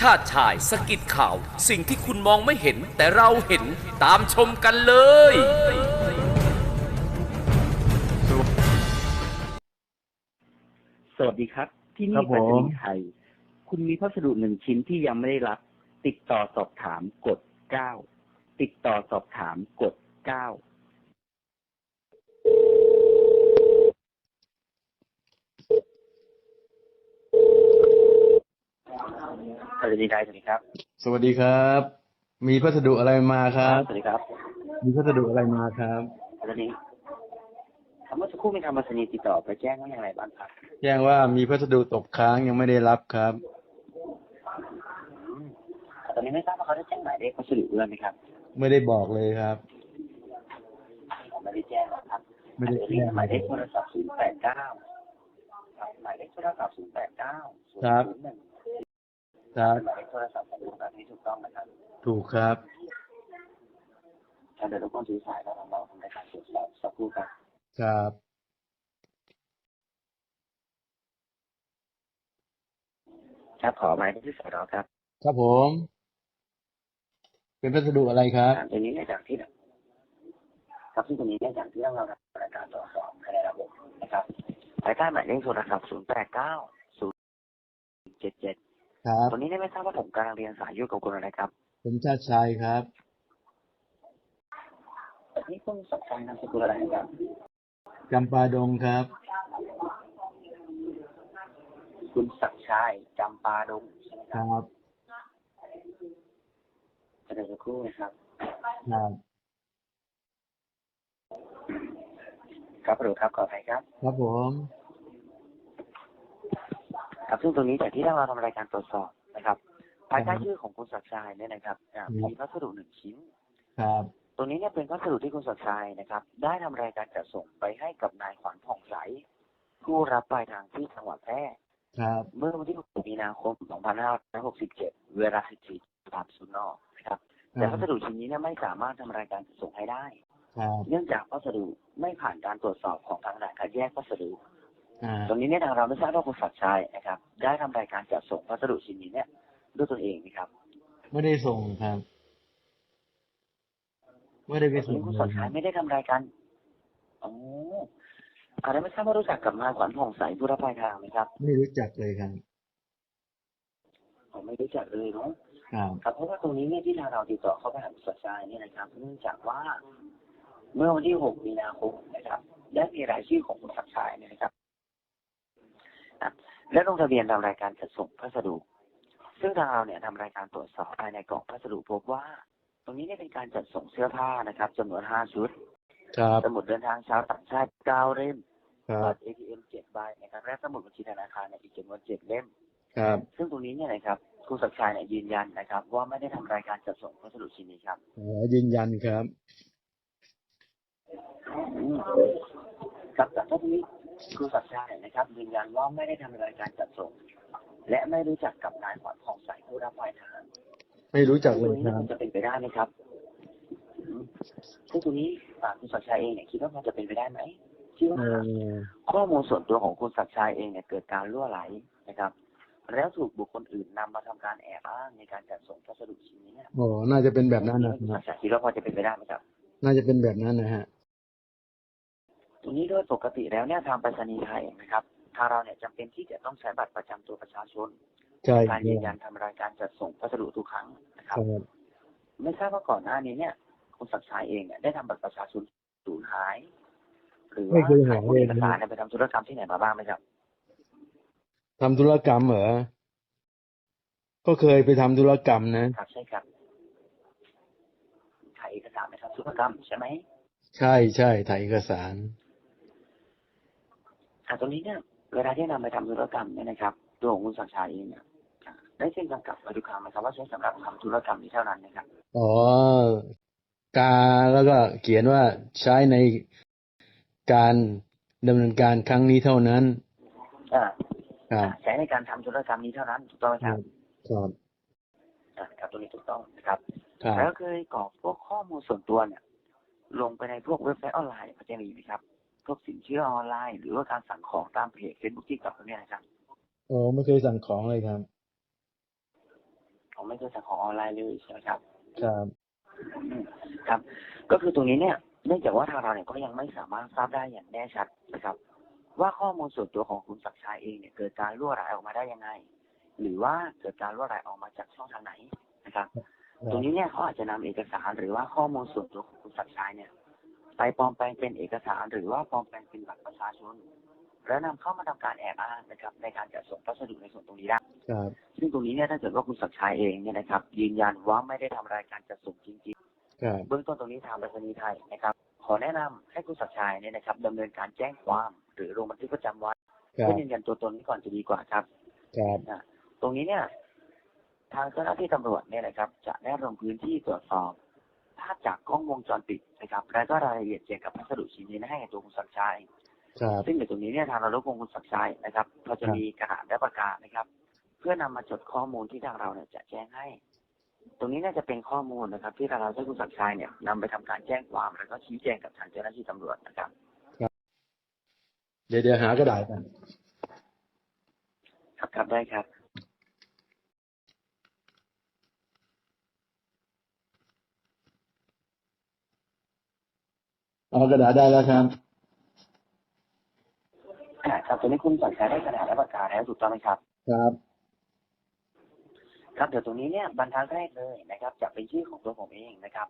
ชาติชายสกิดข่าว สิ่งที่คุณมองไม่เห็น แต่เราเห็นตามชมกันเลย สวัสดีครับ ที่นี่ไปรษณีย์ไทย คุณมีพัสดุหนึ่งชิ้นที่ยังไม่ได้รับ ติดต่อสอบถามกด 9 ติดต่อสอบถามกด 9 สวัสดีไทยสวัสดีครับ สวัสดีครับ มีพัสดุอะไรมาครับ สวัสดีครับ มีพัสดุอะไรมาครับสวัสดีคำว่าสักครู่มีทางไปรษณีย์ติดต่อไปแจ้งว่าอย่างไรบ้างครับ แจ้งว่ามีพัสดุตกค้างยังไม่ได้รับครับอืมตอนนี้ไม่ทราบว่าเขาได้แจ้งหมายเลขพัสดุด้วยไหมครับ ไม่ได้บอกเลยครับผมไม่ได้แจ้งหรอกครับไม่ได้อาจจะแจ้งหมายเลขโทรศัพท์ศูนย์แปดเก้าครับหมายเลขโทรศัพท์ศูนย์แปดเก้าศูนย์ครับศูนย์หนึ่ง ครับหมายเลขโทรศัพท์ของคุณแบบนี้ถูกต้องนะครับถูกครับถ้าเดี๋ยวรบกวนซื้อสายแล้วเราทำในการตรวจสอบสักครู่ครับครับครับขอหมายเลขที่สายเราครับ ครับผม เป็นพัสดุอะไรครับอ่าตัวนี้เนื่องจากที่ครับซึ่งตัวนี้เนื่องจากที่เราทำรายการตรวจสอบภายในระบบนะครับภายใต้หมายเลขโทรศัพท์ศูนย์แปดเก้าศูนย์เจ็ดเจ็ด ครับตัวนี้ได้ไม่ทราบว่าผมกำลังเรียนสายอยู่กับคุณอะไรครับ ผมชาติชัยครับ นี่คุณสักชัยนามสกุลอะไรครับจำปาดงครับ คุณศักดิ์ชัยจำปาดงใช่ไหมคครับรับจะเดี๋ยวสักครู่นะครับ ครับ ครับหรือครับขออภัยครับ ครับผม ครับซึ่งตรงนี้จากที่เราทำรายการตรวจสอบนะครับภายใต้ชื่อของคุณศักดิ์ชัยเนี่ยนะครับอ่ามีพัสดุหนึ่งชิ้นครับ ตรงนี้เนี่ยเป็นพัสดุที่คุณศักดิ์ชัยนะครับ ได้ทำรายการจัดส่งไปให้กับนายขวัญผ่องใสผู้รับปลายทางที่จังหวัดแพร่ครับ เมื่อวันที่ 6 มีนาคม 2567 เวลา 14.30นนะครับ แต่พัสดุชิ้นนี้เนี่ยไม่สามารถทำรายการจัดส่งให้ได้ครับเนื่องจากพัสดุไม่ผ่านการตรวจสอบของทางด่านคัดแยกพัสดุอ่า ตรงนี้เนี่ยทางเราไม่ทราบว่าคุณศักดิ์ชัยนะครับ ได้ทำรายการจัดส่งพัสดุชิ้นนี้เนี่ยด้วยตนเองนะครับ ไม่ได้ส่งครับไม่ได้ไปตรงส่งนี้คุณเลศักยดิ์คชัรัยบไม่ได้ทำรายการอ๋ออาจจะไม่ทราบว่ารู้จักกับนายขวัญผ่องใสผู้รับปลายทางไหมครับ ไม่รู้จักเลยครับผมไม่รู้จักเลยเนาะครับครับเพราะว่าตรงนี้เนี่ยที่ทางเราติดต่อเข้าไปหาคุณศักดิ์ชัยเนี่ยนะครับ เนื่องจากว่า เมื่อวันที่ 6 มีนาคมนะครับ ได้มีรายชื่อของคุณศักดิ์ชัยเนี่ยนะครับอะ และลงทะเบียนทำรายการจัดส่งพัสดุ ซึ่งทางเราเนี่ยทำรายการตรวจสอบภายในกล่องพัสดุพบว่า ตรงนี้เนี่ยเป็นการจัดส่งเสื้อผ้านะครับจำนวน5ชุดครับสมุดเดินทางชาวต่างชาติ9เล่มครับบัตร ATM 7ใบนะครับและสมุดบัญชีธนาคารเนี่ยอีกจำนวน7เล่มครับ ซึ่งตรงนี้เนี่ยนะครับคุณศักดิ์ชัยเนี่ยยืนยันนะครับ ว่าไม่ได้ทำรายการจัดส่งพัสดุชิ้นนี้ครับอ๋อยืนยันครับอืมครับแต่ตรงนี้ คุณศักดิ์ชัยนะครับยืนยันว่าไม่ได้ทำรายการจัดส่ง และไม่รู้จักกับนายขวัญของสายผู้รับปลายทางไม่รู้จักตเลรงยนี้ครับมันจะเป็นไปได้ไหมครับอืมซึ่งตรงนี้อ่าคุณศักดิ์ชัยเองเนี่ยคิดว่ามันจะเป็นไปได้ไหมที่ว่าเออข้อมูลส่วนตัวของคุณศักดิ์ชัยเองเนี่ยเกิดการรั่วไหลนะครับ แล้วถูกบุคคลอื่นนำมาทำการแอบอ้างในการจัดส่งพัสดุชิ้นนี้เนี่ยโอ้น่าจะเป็นแบบนั้นนะคุณคศัรับกดิ์ชัยคิดว่าพอจะเป็นไปได้ไหมครับ น่าจะเป็นแบบนั้นนะฮะ ตรงนี้โดยปกติแล้วเนี่ยทางไปรษณีย์ไทยนะครับทางเราเนี่ยจำเป็นที่จะต้องใช้บัตรประจำตัวประชาชนใช่ในคการรับยืนยันทำรายการจัดส่งพัสดุทุกครั้งนะคครับรับ ไม่ทราบว่าก่อนหน้านี้เนี่ยคุณศักดิ์ชัยเองเนี่ยได้ทำบัตรประชาชนสูญหาย หรือว่าไม่เคยหายพวกเลยเอกสารเนี่ยไปทำธุรกรรมที่ไหนมาบ้างไหมครับทำธุรกรรมเหรอก็เคยไปทำธุรกรรมนะครับใช่ครับถ่ายเอกสารไปทำธุรกรรมใช่ไหมใช่ใช่ถ่ายเอกสารอะ ตรงนี้เนี่ยเวลาที่นำไปทำธุรกรรมเนี่ยนะครับ ตัวของคุณศักดิ์ชัยเองเนี่ยอะได้เซ็นกำกับไว้ทุกครั้งไหมครับว่าใช้สำหรับทำธุรกรรมนี้เท่านั้นนะครับอ๋อกาแล้วก็เขียนว่าใช้ในการดำเนินการครั้งนี้เท่านั้นอ่าครับใช้ในการทำธุรกรรมนี้เท่านั้นถูกต้องไหมครับครับอ่าครับตรงนี้ถูกต้องนะครับครับแล้วเคยกรอกพวกข้อมูลส่วนตัวเนี่ย ลงไปในพวกเว็บไซต์ออนไลน์พอจะมีไหมครับ พวกสินเชื่อออนไลน์ หรือว่าการสั่งของตามเพจเฟซบุ๊กที่กับเนี่ยนะครับโอ้ไม่เคยสั่งของเลยครับของไม่เคยสั่งของออนไลน์เลยใช่ไหมครับ ครับอืมครับ ก็คือตรงนี้เนี่ยเนื่องจากว่าทางเราเนี่ยก็ยังไม่สามารถทราบได้อย่างแน่ชัดนะครับ ว่าข้อมูลส่วนตัวของคุณศักดิ์ชัยเองเนี่ยเกิดการรั่วไหลออกมาได้ยังไง หรือว่าเกิดการรั่วไหลออกมาจากช่องทางไหนนะครับ ตรงนี้เนี่ยเขาอาจจะนำเอกสารหรือว่าข้อมูลส่วนตัวของคุณศักดิ์ชัยเนี่ย ไปปลอมแปลงเป็นเอกสาร หรือว่าปลอมแปลงเป็นบัตรประชาชน แล้วนำเข้ามาทำการแอบอ้างนะครับ ในการจัดส่งพัสดุในส่วนตรงนี้ได้ครับซึ่งตรงนี้เนี่ยถ้าเกิดว่าคุณศักดิ์ชัยเองเนี่ยนะครับ ยืนยันว่าไม่ได้ทำรายการจัดส่งจริงครับๆเบื้องต้นตรงนี้ทางไปรษณีย์ไทยนะครับ ขอแนะนำให้คุณศักดิ์ชัยเนี่ยนะครับดำเนินการแจ้งความหรือลงบันทึกประจำวันครัเพื่อบยืนยันตัวตนก่อนจะดีกว่าครับครับนะตรงนี้เนี่ย ทางเจ้าหน้าที่ตำรวจเนี่ยนะครับ จะได้ลงพื้นที่ตรวจสอบภาพจากกล้องวงจรปิดนะครับ และก็รายละเอียดเกี่ยวกับพัสดุชิ้นนี้ให้กับตัวคุณศักดิ์ชัยครับซึ่งในตรงนี้เนี่ยทางเรารบกวนคุณศักดิ์ชัยนะครับเราจะมีกระดาษและปากกานะครับ เพื่อนำมาจดข้อมูลที่ทางเราเนี่ยจะแจ้งให้ ตรงนี้น่าจะเป็นข้อมูลนะครับ ที่ทางเราให้คุณศักดิ์ชัยเนี่ยนำไปทำการแจ้งความแล้วก็ชี้แจงกับทางเจ้าหน้าที่ตำรวจนะครับ เดี๋ยวเดี๋ยวหากระดาษกันครับครับได้ครับ เอากระดาษได้แล้วครับอ่าครับตอนนี้คุณศักดิ์ชัยได้กระดาษและปากกาแล้วถูกต้องไหมครับ ครับ ครับเดี๋ยวตรงนี้เนี่ยบรรทัดแรกเลยนะครับ จะเป็นชื่อของตัวผมเองนะครับ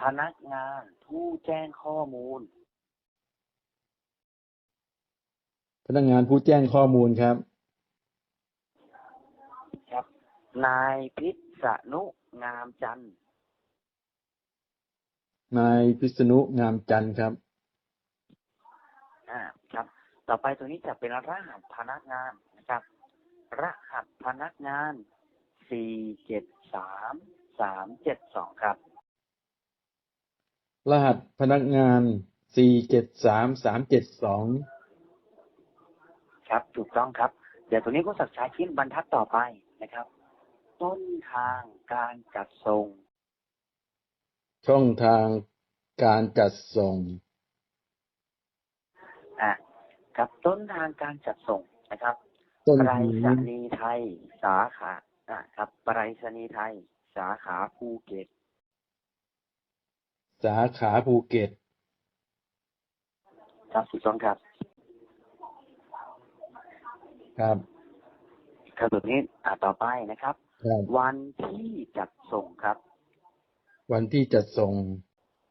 พนักงานผู้แจ้งข้อมูล พนักงานผู้แจ้งข้อมูลครับ ครับ นายพิษณุงามจันทร์ นายพิษณุงามจันทร์ครับ อ่า ครับ ต่อไปตรงนี้จะเป็นรหัสพนักงานนะครับ รหัสพนักงานสี่เจ็ดสามสามเจ็ดสองครับ รหัสพนักงานสี่เจ็ดสามสามเจ็ดสองครับ ถูกต้องครับ เดี๋ยวตรงนี้คุณศักดิ์ชัยขึ้นบรรทัดต่อไปนะครับ ต้นทางการจัดส่ง ช่องทางการจัดส่งอะครับต้นทางการจัดส่งนะครับต้นไปรทางษณีย์ไทย สาขาอะครับไปรษณีย์ไทย สาขาภูเก็ต สาขาภูเก็ต ครับถูกต้องครับ ครับ ครับตรงนี้อะต่อไปนะครับ ครับ วันที่จัดส่งครับ วันที่จัดส่ง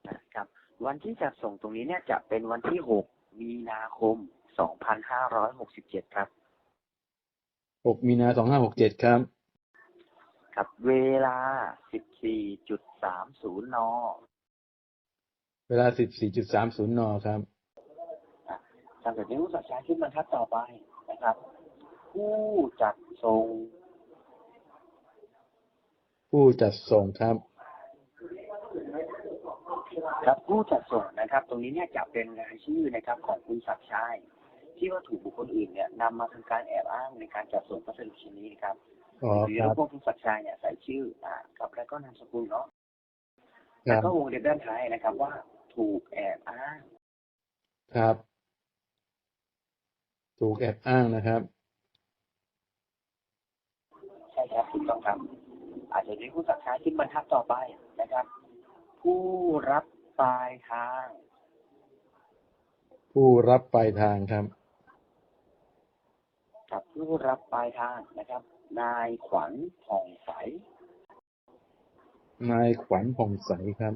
นะครับ วันที่จัดส่งตรงนี้เนี่ยจะเป็นวันที่หกมีนาคมสองพันห้าร้อยหกสิบเจ็ดครับหกมีนาสองห้าหกเจ็ดครับ ครับ เวลาสิบสี่จุดสามศูนย์นเวลาสิบสี่จุดสามศูนย์นครับทางเสร็จนี้ผู้สักการขึ้นบรรทัดต่อไปนะครับ ผู้จัดส่ง ผู้จัดส่งครับ ครับผู้จัดส่งนะครับ ตรงนี้เนี่ยจะเป็นรายชื่อนะครับของคุณศักดิ์ชัยที่ว่าถูกบุคคลอื่นเนี่ยนำมาทำการแอบอ้างในการจัดส่งพัสดุชิ้นนี้นะครับอ๋อหรือครับพวกคุณศักดิ์ชัยเนี่ยใส่ชื่ออ่ากับแล้วก็นามสกุลเนาะคแล้วรับก็วงเล็บด้านท้ายนะครับ ว่าถูกแอบอ้าง ครับ ถูกแอบอ้างนะครับใช่ครับถูกต้องครับอาจจะมีผู้ศักดิ์ชัยขึ้นบรรทัดต่อไปนะครับ ผู้รับปลายทาง ผู้รับปลายทางครับกับผู้รับปลายทางนะครับ นายขวัญผ่องใส นายขวัญผ่องใสครับ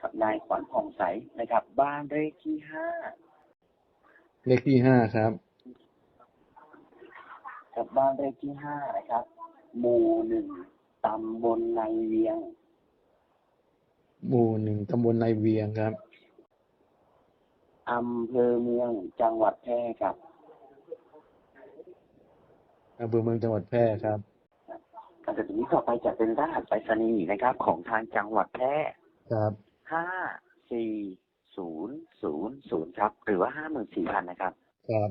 ครับนายขวัญผ่องใสนะครับ บ้านเลขที่ห้าเลขที่ห้าครับกับบ้านเลขที่ห้านะครับ หมู่หนึ่งตำบลในเวียง หมู่หนึ่งตำบลในเวียงครับอำเภอเมืองจังหวัดแพร่ครับอำเภอเมืองจังหวัดแพร่ครับการจากนี้ต่อไปจะเป็นรหัสไปรษณีย์นะครับ ของทางจังหวัดแพร่ครับห้าสี่ศูนย์ศูนย์ศูนย์ครับ หรือว่าห้าหมื่นสี่พันนะครับ ครับ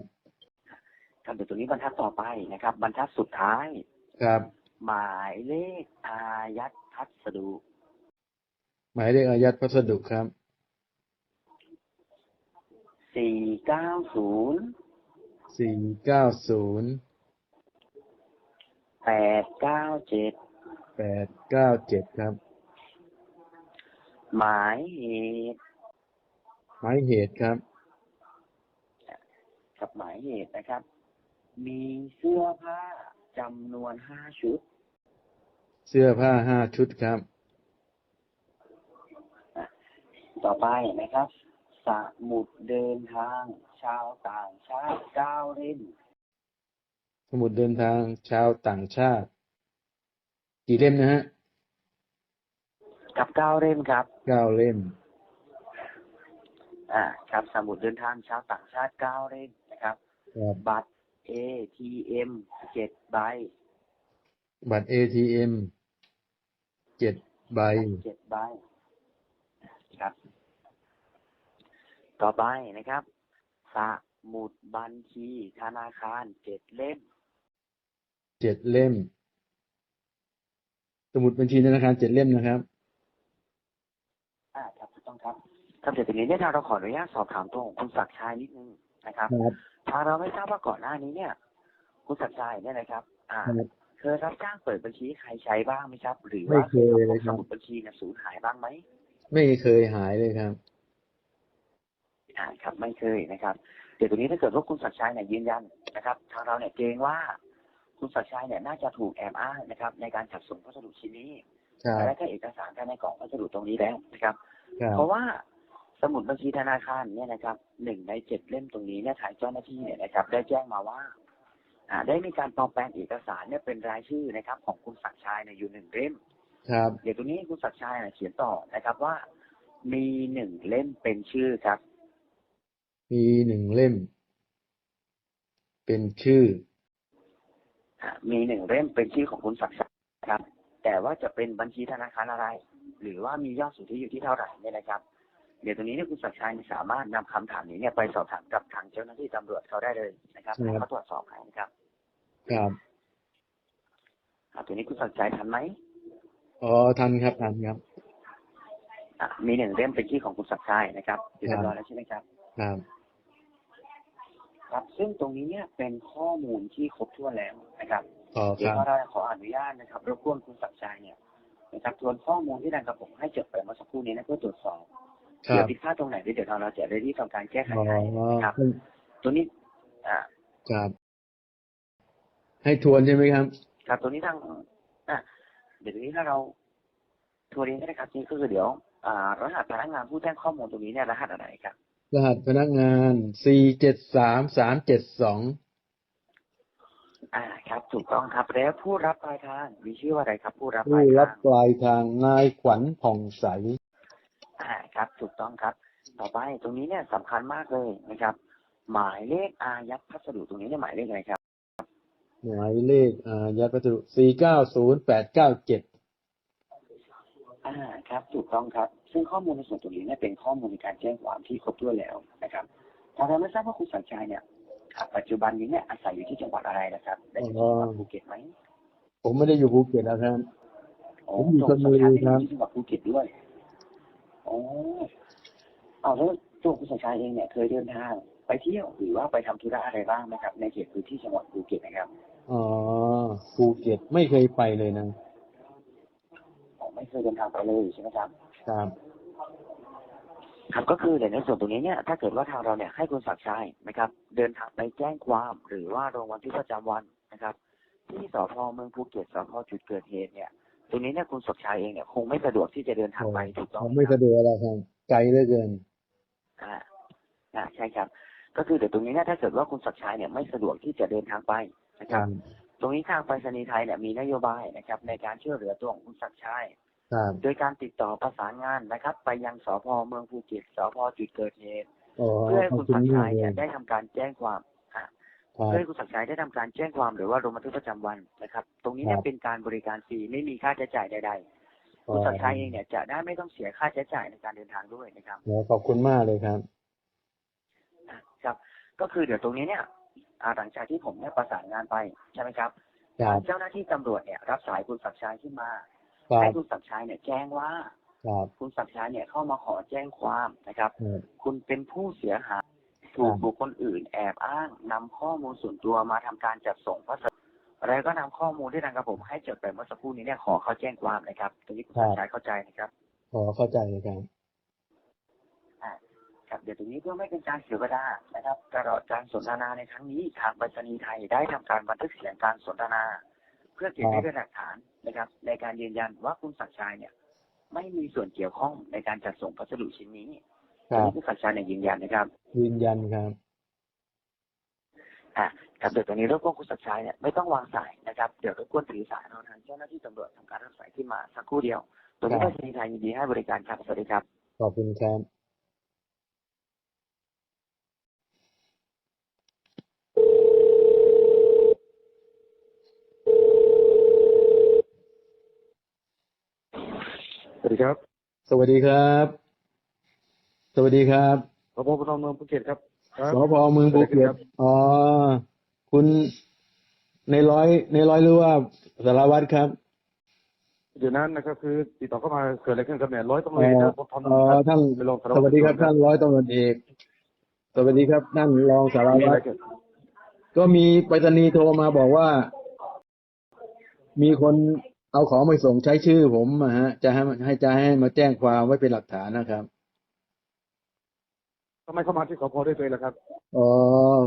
ครับเดี๋ยวตรงนี้บรรทัดต่อไปนะครับ บรรทัดสุดท้าย ครับ หมายเลขอายัดพัสดุ หมายเลขอายัดพัสดุครับ สี่เก้าศูนย์สี่เก้าศูนย์แปดเก้าเจ็ดแปดเก้าเจ็ดครับ หมายเหตุหมายเหตุครับ กับหมายเหตุนะครับ มีเสื้อผ้าจำนวนห้าชุด เสื้อผ้าห้าชุดครับ ต่อไปนะครับ สมุดเดินทาง ชาวต่างชาติเก้าเล่มสมุดเดินทางชาวต่างชาติ กี่เล่มนะฮะกับเก้าเล่มครับเก้าเล่ม อ่า ครับสมุดเดินทางชาวต่างชาติเก้าเล่มนะครับครับบัตร ATM เจ็ดใบ บัตร ATM เจ็ดใบเจ็ดใบ ครับ ต่อไปนะครับ สมุดบัญชีธนาคารเจ็ดเล่ม เจ็ดเล่ม สมุดบัญชีธนาคารเจ็ดเล่มนะครับ อ่าครับถูกต้องครับครับเดี๋ยวทีนี้เนี่ยทางเราขออนุญาตสอบถามตัวของคุณศักดิ์ชัยนิดนึงนะครับครับ ทางเราไม่ทราบว่าก่อนหน้านี้เนี่ย คุณศักดิ์ชัยเนี่ยนะครับ อ่าครับเคยรับจ้างเปิดบัญชีให้ใครใช้บ้างไหมครับ หรือไม่ว่าเคยเลยครับ สมุดบัญชีเนี่ยสูญหายบ้างไหม ไม่เคยหายเลยครับอ่าครับ ไม่เคยนะครับเดี๋ยวตรงนี้ถ้าเกิดว่าคุณศักดิ์ชัยเนี่ยยืนยันนะครับ ทางเราเนี่ยเกรงว่าคุณศักดิ์ชัยเนี่ยน่าจะถูกแอบอ้างนะครับ ในการจัดส่งพัสดุชิ้นนี้ครับและก็เอกสารภายในกล่องพัสดุตรงนี้แล้วนะครับครับ เพราะว่าสมุดบัญชีธนาคารเนี่ยนะครับหนึ่งในเจ็ดเล่มตรงนี้เนี่ยทางเจ้าหน้าที่เนี่ยนะครับ ได้แจ้งมาว่าอ่าได้มีการปลอมแปลงเอกสารเนี่ยเป็นรายชื่อนะครับ ของคุณศักดิ์ชัยเนี่ยอยู่หนึ่งเล่ม ครับเดี๋ยวตรงนี้คุณศักดิ์ชัยเนี่ยเขียนต่อนะครับว่า มีหนึ่งเล่มเป็นชื่อครับ มีหนึ่งเล่ม เป็นชื่ออ่ามีหนึ่งเล่มเป็นชื่อของคุณศักดิ์ชัยครับ แต่ว่าจะเป็นบัญชีธนาคารอะไร หรือว่ามียอดสุทธิอยู่ที่เท่าไหร่เนี่ยนะครับ เดี๋ยวตรงนี้เนี่ยคุณศักดิ์ชัยสามารถนำคำถามนี้เนี่ยไปสอบถามกับทางเจ้าหน้าที่ตำรวจเขาได้เลยนะครับครับให้เขาตรวจสอบให้นะครับ ครับอ่าตัวนี้คุณศักดิ์ชัยทันไหม อ๋อทันครับทันครับ อ่ามีหนึ่งเล่มเป็นชื่อของคุณศักดิ์ชัยนะครับอยู่เรียบร้อยแล้วใช่ไหมครับ ครับ ครับ ซึ่งตรงนี้เนี่ยเป็นข้อมูลที่ครบถ้วนแล้วนะครับอ๋อเดี๋คยวรับ เราขออนุญาตนะครับรบกวนคุณศักดิ์ชัยเนี่ยนะครับทวนข้อมูลที่ทางกระผมให้จดไปเมื่อสักครู่นี้นะเพื่อตรวจสอบครัเดี๋ยวบผิดพลาดตรงไหนเดี๋ยวเราจะได้รีบทำการแก้ไขอ๋อให้นะครับ ตัวนี้ อ่า ครับ ให้ทวนใช่ไหมครับ ครับตัวนี้ทางอะเดี๋ยวตัวนี้ถ้าเราทัวร์เรียนก็ได้ครับนี่ก็คือเดี๋ยวอ่ารหัสพนักงานผู้แจ้งข้อมูลตรงนี้เนี่ยรหัสอะไรครับ รหัสพนักงานสี่เจ็ดสามสามเจ็ดสองอ่าครับ ถูกต้องครับแล้วผู้รับปลายทางมีชื่อว่าอะไรครับ ผู้รับปผู้ลายรัทาบงปลายทางนายขวัญผ่องใสอ่าครับ ถูกต้องครับ ต่อไปตรงนี้เนี่ยสำคัญมากเลยนะครับ หมายเลขอายัดพัสดุตรงนี้เนี่ยหมายเลขอะไรครับ หมายเลขอายัดพัสดุสี่เก้าศูนย์แปดเก้าเจ็ดอ่าครับ ถูกต้องครับ ซึ่งข้อมูลในส่วนตรงนี้เนี่ยเป็นข้อมูลในการแจ้งความที่ครบถ้วนแล้วนะครับทางเราไม่ทราบว่าคุณสัญชัยเนี่ยอ่าปัจจุบันนี้เนี่ยอาศัยอยู่ที่จังหวัดอะไรนะครับได้อยู่ที่จังหวัดภูเก็ตไหมผมไม่ได้อยู่ภูเก็ตแล้วครับโอ้ผมอยู่ชลบุรีครับที่จังหวัดภูเก็ตด้วยโอ้เอาแล้วตัวคุณสัญชัยเองเนี่ยเคยเดินทาง ไปเที่ยวหรือว่าไปทำธุระอะไรบ้างไหมครับ ในเขตพื้นที่จังหวัดภูเก็ตนะครับอ๋อภูเก็ตไม่เคยไปเลยนะอ๋อไม่เคยเดินทางไปเลยใช่ไหมครับครับครับก็คือในส่วนตรงนี้เนี่ยถ้าเกิดว่าทางเราเนี่ยให้คุณศักดิ์ชัยนะครับ เดินทางไปแจ้งความหรือว่าลงบันทึกประจำวันนะครับ ที่สพเมืองภูเก็ตสพจุดเกิดเหตุเนี่ยตรงนี้เนี่ยคุณศักดิ์ชัยเองเนี่ยคงไม่สะดวกที่จะเดินทางไปถูกต้องผมหไม่ครับสะดวกแล้วครับไกลเหลือเกินอ่าอ่าใช่ครับ ก็คือเดี๋ยวตรงนี้เนี่ยถ้าเกิดว่าคุณศักดิ์ชัยเนี่ยไม่สะดวกที่จะเดินทางไปนะคครัรับบตรงนี้ทางไปรษณีย์ไทยเนี่ยมีนโยบายนะครับ ในการช่วยเหลือตัวของคุณศักดิ์ชัยครับโดยการติดต่อประสานงานนะครับ ไปยังสพเมืองภูเก็ตสพจุดเกิดเหตุอ๋อเพื่อให้ขอบคุณคุณศักดิ์มาชักยเลเนี่ยยได้ทำการแจ้งความอะครับเพื่อให้คุณศักดิ์ชัยได้ทำการแจ้งความหรือว่าลงบันทึกประจำวันนะครับ ตรงนี้เนี่คยรับเป็นการบริการฟรีไม่มีค่าใช้จ่ายใด ๆ คุณศักดิ์ชัยเองเนี่ยจะได้ไม่ต้องเสียค่าใช้จ่ายในการเดินทางด้วยนะครับอ๋อขอบคุณมากเลยครับ ครับ ก็คือเดี๋ยวตรงนี้เนี่ยอ่าหลังจากที่ผมเนี่ยประสานงานไปใช่ไหมครับครับเจ้าหน้าที่ตำรวจเนี่ยรับสายคุณศักดิ์ชัยขึ้นมาครัให้บคุณศักดิ์ชัยเนี่ยแจ้งว่าครับคุณศักดิ์ชัยเนี่ยเข้ามาขอแจ้งความนะครับครับคุณเป็นผู้เสียหายถูกครับบุคคลอื่นแอบอ้างนำข้อมูลส่วนตัวมาทำการจัดส่งพัสดุแล้วก็นำข้อมูลที่ทางกระผมให้จดไปเมื่อสักครู่นี้เนี่ยขอเข้าแจ้งความนะครับตรงนี้คุณสัญชัยเข้าใจนะครับพอเข้าใจเลยครับ ครับ เดี๋ยวตรงนี้เพื่อไม่เป็นการเสียเวลานะครับ ตลอดการสนทนาในครั้งนี้ทางไปรษณีย์ไทยได้ทำการบันทึกเสียงการสนทนา เพื่อเก็บไว้เป็นหลักฐานนะครับ ในการยืนยันว่าคุณศักดิ์ชัยเนี่ย ไม่มีส่วนเกี่ยวข้องในการจัดส่งพัสดุชิ้นนี้ครัอันบนี้คุณศักดิ์ชัยเนี่ยยืนยันนะครับ ยืนยันครับอ่าครับเดี๋ยวตรงนี้รบกวนคุณศักดิ์ชัยเนี่ยไม่ต้องวางสายนะครับเดี๋ยวรบกวนถือสายเราทางเจ้าหน้าที่ตำรวจทำการรับสายขึ้นมาสักครู่เดียวตรงนี้คไปรับรษณีย์ไทยยินดีให้บริการครับสวัสดีครับขอบคุณครับ สวัส ดีครับ สวัสดีครับ สวัสดีครับพบปทเมืองภูเก็ตครับครับสพเมืองภูเก็ตอ๋อคุณในร้อยในร้อยหรือว่าสารวัตรครับเดี๋ยวนั้นนะครับคือติดต่อเข้ามาเกิดอะไรขึ้นครับเนี่ยร้อยตำรวอ๋จอเอกนะผมทำอ๋อท่านไปลงสารสวัสดีครับท่านร้อยตำรวจเอกสวัสดีครับท่านรองสารมีอะวัไรตรเกิดก็มีไปรษณีย์โทรมาบอกว่า มีคน เอาของไปส่งใช้ชื่อผมอะฮะ จะให้ให้จะให้มาแจ้งความไว้เป็นหลักฐานนะครับทำไมเข้ามาที่สพด้วยตัวเองล่ะครับอ๋อ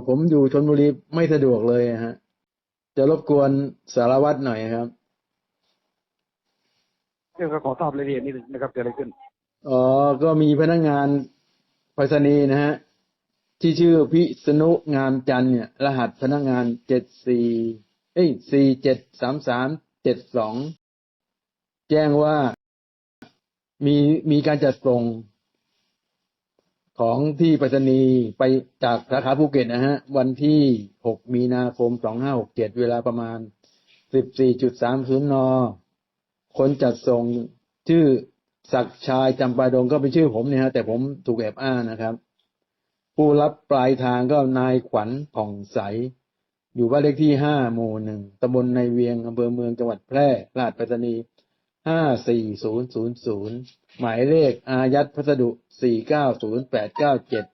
ผมอยู่ชนบุรีไม่สะดวกเลยอะฮะ จะรบกวนสารวัตรหน่อยครับเรื่องขอทราบรายละเอียดนิดนึงนะครับเกิดอะไรขึ้นอ๋อก็มีพนักงานไปรษณีย์นะฮะที่ชื่อพิษณุงามจันทร์เนี่ย รหัสพนักงานเจ็ดสี่เอ้ยสี่เจ็ดสามสามเจ็ดสอง แจ้งว่ามีมีการจัดส่งของที่ไปรษณีย์ไปจากสาขาภูเก็ตนะฮะ วันที่หกมีนาคมสองห้าหกเวลาประมาณสิบสี่จุดสามศูนคนจัดส่งชื่อศักชายจำปาดงก็เป็นชื่อผมเนี่ยฮะ แต่ผมถูกแอบอ้างนะครับ ผู้รับปลายทางก็นายขวัญผ่องใส อยู่บ้านเลขที่ห้าหมู่หนึ่งตำบลในเวียงอำเภอเมืองจังหวัดแพร่รหัสไปรษณีย์ ห้าสี่ศูนย์ศูนย์ศูนย์หมายเลขอายัดพัสดุสี่เก้าศูนย์แปดเก้าเจ็ด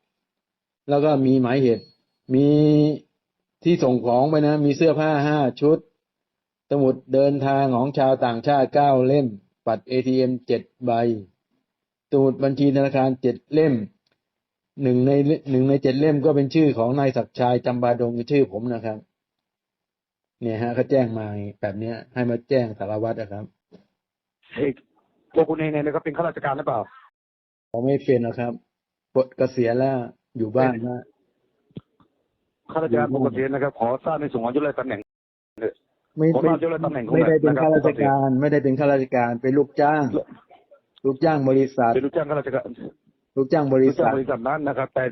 แล้วก็มีหมายเหตุ มีที่ส่งของไปนะ มีเสื้อผ้าห้าชุด สมุดเดินทางของชาวต่างชาติเก้าเล่มบัตรเอทีเอ็มเจ็ดใบ สมุดบัญชีธนาคารเจ็ดเล่มหนึ่งในหนึ่งในเจ็ดเล่มก็เป็นชื่อของนายศักดิ์ชายจำบาดงคือชื่อผมนะครับ เนี่ยฮะเขาแจ้งมาแบบนี้ให้มาแจ้งสารวัตรนะครับ ตัวคุณเองเนี่ยนะครับเป็นข้าราชการหรือเปล่าผมไม่เป็นหรอกครับปลดเกษียณแล้วอยู่บ้านนะข้าราชการปกตินะครับ ขอทราบในส่วนของยศและตำแหน่งไม่ผมไม่ทราบยศและตำแหน่งของไม่ได้เป็นนะครับข้าราชการ ไม่ได้เป็นข้าราชการเป็นลูกจ้าง ลูกจ้างบริษัทเป็นลูกจ้างข้าราชการลูกจ้างบริลูกจ้าษังทบริษัทนั้นนะครับ แต่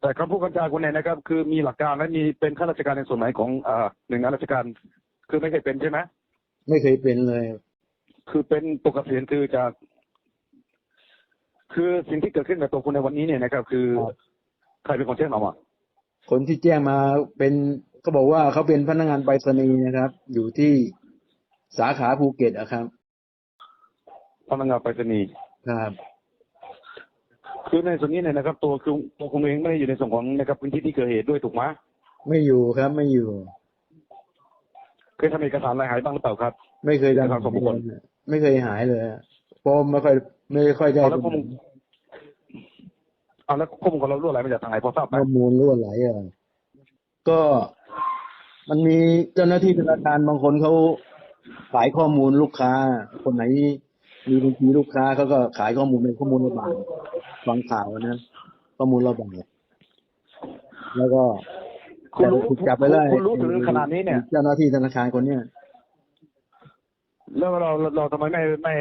แต่คำพูดคำจาคุณเนี่ยนะครับ คือมีหลักการและมีเป็นข้าราชการในส่วนไหนของอ่าหน่วยงานราชการ คือไม่เคยเป็นใช่ไหมไม่เคยเป็นเลย คือเป็นปกติคือจาก คือสิ่งที่เกิดขึ้นกับตัวคุณในวันนี้เนี่ยนะครับ คือครับใครเป็นคนแจ้งเราอะคนที่แจ้งมาเป็นเขาบอกว่าเขาเป็นพนักงานไปรษณีย์นะครับ อยู่ที่สาขาภูเก็ตอะครับพนักงานไปรษณีย์ครับ คือในส่วนนี้เนี่ยนะครับ ตัวคือตัวคุณเองไม่ได้อยู่ในส่วนของนะครับพื้นที่ที่เกิดเหตุด้วยถูกไหมไม่อยู่ครับ ไม่อยู่ เคยทำเอกสารอะไรหายบ้างหรือเปล่าครับ ไม่เคยครับทำสมควร ไม่เคยหายเลยอะเพราะไม่ค่อยไม่ค่อยได้เอาแล้วข้อมูลเอาแล้วข้อมูลของเรารั่วไหลมาจากทางไหนพอทราบไหมข้อมูลรั่วไหลอะก็มันมีเจ้าหน้าที่ธนาคารบางคนเขาขายข้อมูลลูกค้า คนไหนมีบัญชีลูกค้าเขาก็ขายข้อมูลเป็นข้อมูลระบาดฟังข่าวนะข้อมูลระบาดแล้วก็คุณรู้ถูกจับไปเลยคุณรู้ถึงขนาดนี้เนี่ย เจ้าหน้าที่ธนาคารคนเนี้ย แล้วเราเราเราทำไมไม่ไม่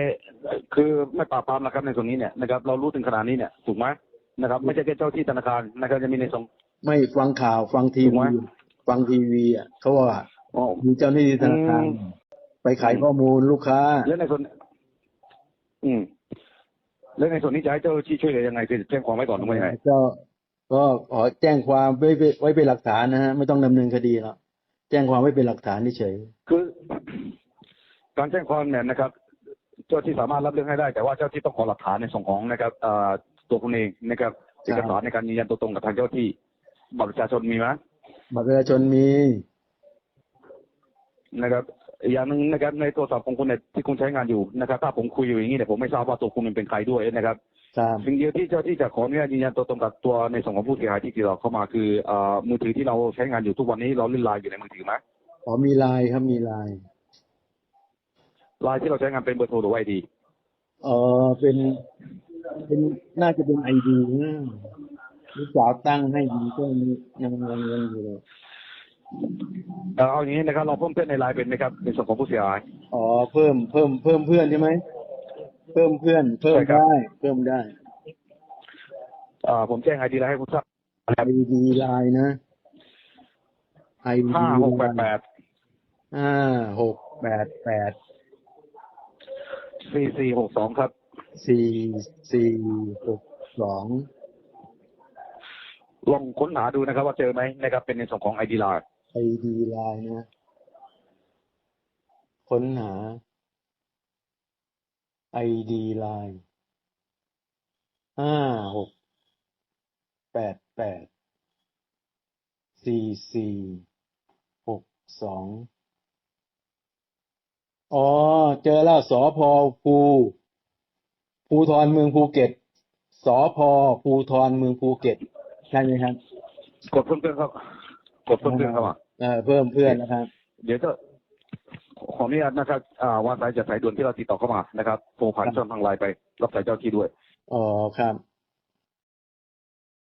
คือไม่ปราบปรามนะครับในส่วนนี้เนี่ยนะครับเรารู้ถึงขนาดนี้เนี่ยถูกไหมนะครับ ไม่ใช่แค่เจ้าที่ธนาคารนะครับจะมีในส่วนไม่ฟังข่าวฟังทีถูกไหวีมฟังทีวีอะเขาว่าอ๋อมีเจ้าหน้าที่ธนาคารอืมไปขายข้อมูลลูกค้า แล้วในส่วน อืม แล้วในส่วนนี้จะให้เจ้าที่ช่วยเหลือยังไงคือแจ้งความไว้ก่อนหรือว่ายังไงก็ก็ขอแจ้งความไว้ไว้ไว้เป็นหลักฐานนะฮะไม่ต้องดำเนินคดีหรอกแจ้งความไว้เป็นหลักฐานเฉยคือ การแจ้งความเนี่ยนะครับ เจ้าที่สามารถรับเรื่องให้ได้ แต่ว่าเจ้าที่ต้องขอหลักฐานในส่วนของนะครับเอ่อตัวคุณเองนะครับเอกสารในการยืนยันตัวตรงกับทางเจ้าที่บัตรประชาชนมีไหมบัตรประชาชนมีนะครับอีกอย่างหนึ่งนะครับในโทรศัพท์ของคุณเนี่ยที่คุณใช้งานอยู่นะครับ ถ้าผมคุยอยู่อย่างนี้เนี่ยผมไม่ทราบว่าตัวคุณเป็นใครด้วยนะครับครับสิ่งเดียวที่เจ้าที่จะขออนุญาตยืนยันตัวตรงกับตัวในส่วนของผู้เสียหายที่ติดต่อเข้ามาคือเอ่อมือถือที่เราใช้งานอยู่ทุกวันนี้เราเล่นไลน์อยู่ในมือถือไหมอ๋อมีไลน์ครับมีไลน์ ไลน์ที่เราใช้งานเป็นเบอร์โทรหรือว่าไอดีเออเป็นเป็นน่าจะเป็นไอดีนะลูกสาวตั้งให้ดีก็ยังยังยังอยู่เลยเอ่อเอาอย่างนี้นะครับ เราเพิ่มเพื่อนในไลน์เป็นไหมครับในส่วนของผู้เสียหาย อ๋อเพิ่มเพิ่มเพิ่มเพื่อนใช่ไหมเพิ่มเพื่อนเพิ่มใช่ครับ ได้เพิ่มได้เอ่อผมแจ้งไอดีไลน์ให้คุณทราบไอดีไลน์นะไอดีห้าหกแปดแปดห้าหกแปดแปด สี่สี่หกสองครับสี่สี่หกสองลองค้นหาดูนะครับว่าเจอไหมนะครับ เป็นในส่วนของไอดีไลน์ไอดีไลน์นะ ค้นหาไอดีไลน์ห้าหกแปดแปดสี่สี่หกสอง อ๋อ เจอแล้วสอพอภูภูทรเมืองภูเก็ตสอพอภูทรเมืองภูเก็ตใช่ไหมครับ กดเพิ่มเพื่อนครับ กดเพิ่มเพื่อนเข้ามาเออเพิ่มเพื่อนนะครับ เดี๋ยวจะขออนุญาตนะครับอ่าวางสายจากสายด่วนที่เราติดต่อเข้ามานะครับโทรผ่านช่องทางไลน์ไป รับสายเจ้าที่ด้วยอ๋อครับ